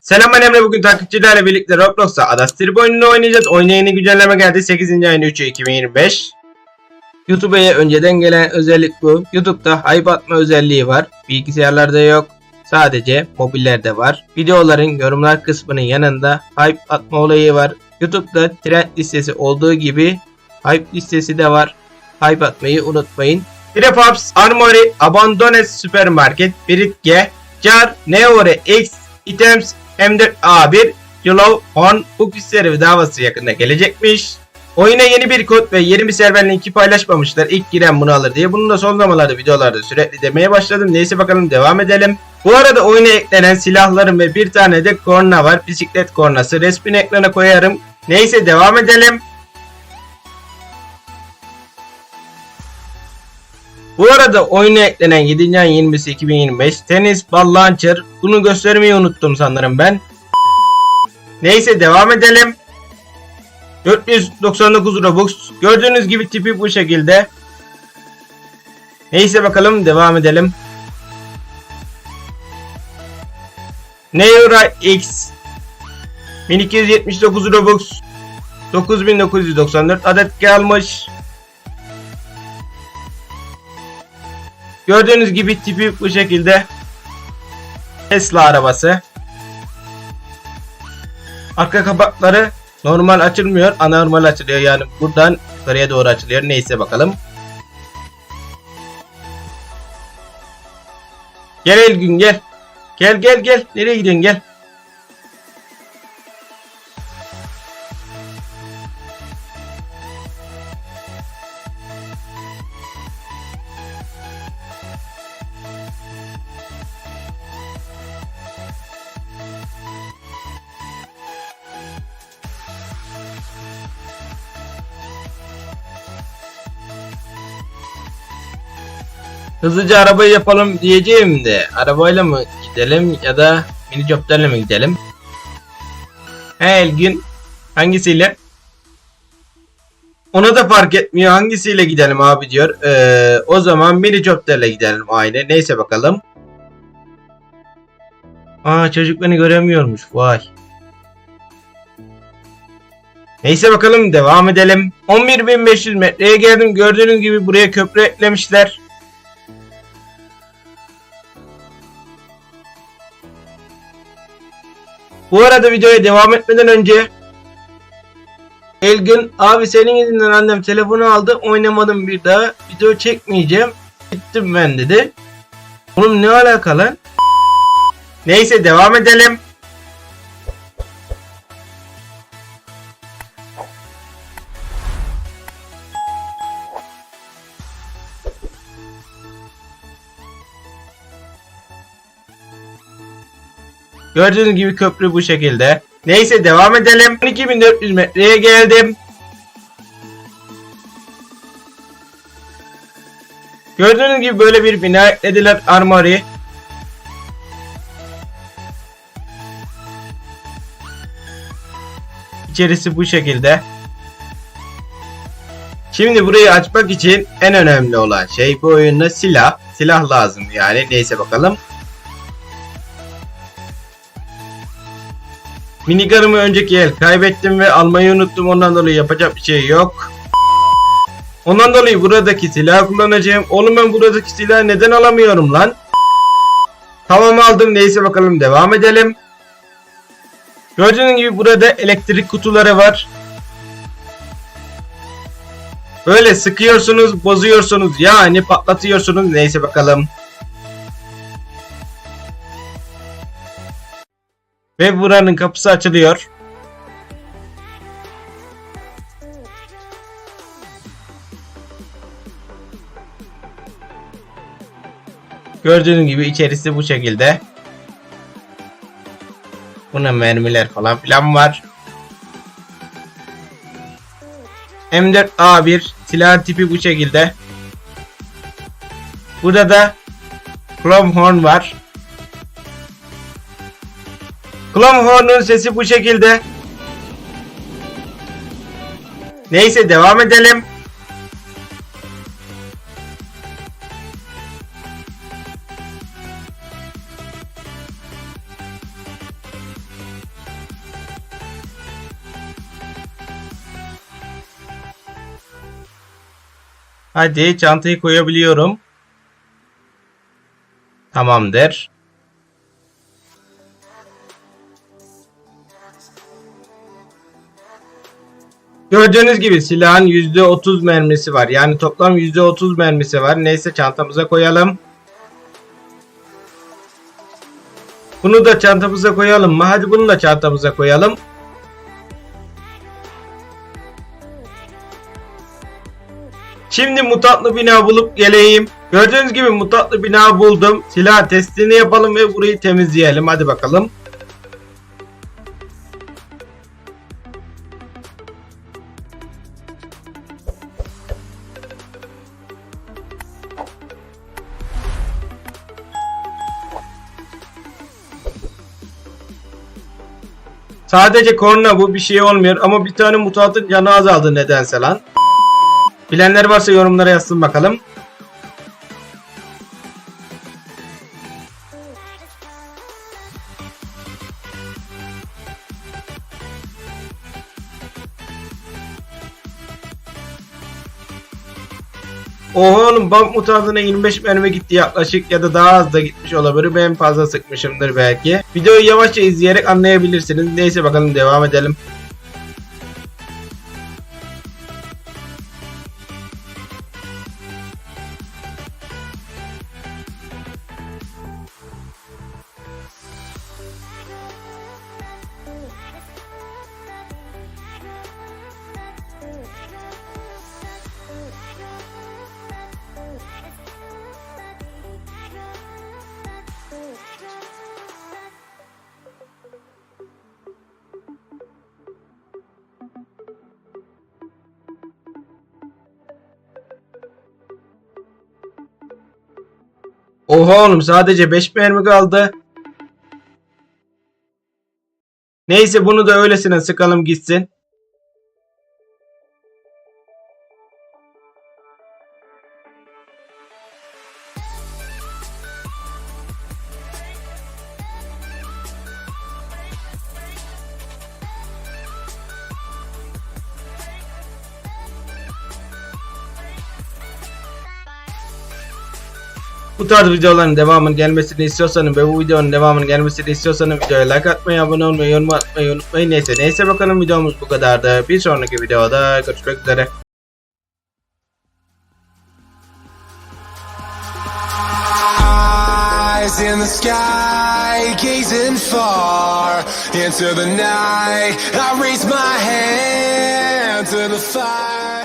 Selam ben Emre bugün takipçilerle birlikte Roblox'ta Adastir oyununu oynayacağız. Oyuna yeni güncelleme geldi 8. ayın 3'ü 2025. YouTube'a önceden gelen özellik bu. YouTube'da hype atma özelliği var. Bilgisayarlarda yok. Sadece mobillerde var. Videoların yorumlar kısmının yanında hype atma olayı var. YouTube'da trend listesi olduğu gibi hype listesi de var. Hype atmayı unutmayın. Prefaps, Armory, Abandoned Supermarket, Britge, Jar, Neore, X, Items, M4A1, Yellow, Horn, bu server davası yakında gelecekmiş. Oyuna yeni bir kod ve yeni bir server linki paylaşmamışlar. İlk giren bunu alır diye. Bunu da son zamanlarda videolarda sürekli demeye başladım. Neyse bakalım devam edelim. Bu arada oyuna eklenen silahlarım ve bir tane de korna var. Bisiklet kornası. Resmini ekrana koyarım. Neyse devam edelim. Bu arada oyuna eklenen 7. ayın 20'si 2025 tenis ball launcher. Bunu göstermeyi unuttum sanırım ben. Neyse devam edelim. 499 Robux. Gördüğünüz gibi tipi bu şekilde. Neyse bakalım devam edelim. Neura X 1279 Robux 9994 adet gelmiş. Gördüğünüz gibi tipi bu şekilde. Tesla arabası. Arka kapakları normal açılmıyor. Anormal açılıyor yani buradan yukarıya doğru açılıyor. Neyse bakalım. Gel Elgün gel. Gel gel gel. Nereye gidiyorsun gel. Hızlıca arabayı yapalım diyeceğim de arabayla mı gidelim ya da mini copterle mi gidelim? Her gün hangisiyle? Ona da fark etmiyor hangisiyle gidelim abi diyor. Ee, o zaman mini copterle gidelim aynı. Neyse bakalım. Aa çocuk beni göremiyormuş vay. Neyse bakalım devam edelim. 11.500 metreye geldim. Gördüğünüz gibi buraya köprü eklemişler. Bu arada videoya devam etmeden önce Elgün abi senin yüzünden annem telefonu aldı oynamadım bir daha video çekmeyeceğim gittim ben dedi. Oğlum ne alakalı? Neyse devam edelim. Gördüğünüz gibi köprü bu şekilde. Neyse devam edelim. 2400 metreye geldim. Gördüğünüz gibi böyle bir bina eklediler Armory. İçerisi bu şekilde. Şimdi burayı açmak için en önemli olan şey bu oyunda silah. Silah lazım yani. Neyse bakalım. Minigun'ımı önceki el kaybettim ve almayı unuttum ondan dolayı yapacak bir şey yok. Ondan dolayı buradaki silah kullanacağım. Oğlum ben buradaki silahı neden alamıyorum lan? Tamam aldım neyse bakalım devam edelim. Gördüğünüz gibi burada elektrik kutuları var. Böyle sıkıyorsunuz, bozuyorsunuz yani patlatıyorsunuz neyse bakalım. Ve buranın kapısı açılıyor. Gördüğünüz gibi içerisi bu şekilde. Buna mermiler falan filan var. M4A1 silah tipi bu şekilde. Burada da Chrome Horn var. Chrome Horn'un sesi bu şekilde. Neyse devam edelim. Hadi çantayı koyabiliyorum. Tamamdır. Gördüğünüz gibi silahın %30 mermisi var. Yani toplam %30 mermisi var. Neyse çantamıza koyalım. Bunu da çantamıza koyalım mı? Hadi bunu da çantamıza koyalım. Şimdi mutantlı bina bulup geleyim. Gördüğünüz gibi mutantlı bina buldum. Silah testini yapalım ve burayı temizleyelim. Hadi bakalım. Sadece korna bu bir şey olmuyor ama bir tane mutantın canı azaldı nedense lan. Bilenler varsa yorumlara yazsın bakalım. Oha oğlum bank mutantına 25 mermi gitti yaklaşık ya da daha az da gitmiş olabilir. Ben fazla sıkmışımdır belki. Videoyu yavaşça izleyerek anlayabilirsiniz. Neyse bakalım devam edelim. Oha oğlum sadece 5 mermi kaldı. Neyse bunu da öylesine sıkalım gitsin. Bu tarz videoların devamının gelmesini istiyorsanız ve bu videonun devamının gelmesini istiyorsanız videoya like atmayı, abone olmayı, yorum atmayı unutmayın. Neyse neyse bakalım videomuz bu kadardı. Bir sonraki videoda görüşmek üzere. Eyes in the sky, gazing far into the night. I raise my hand to the fire.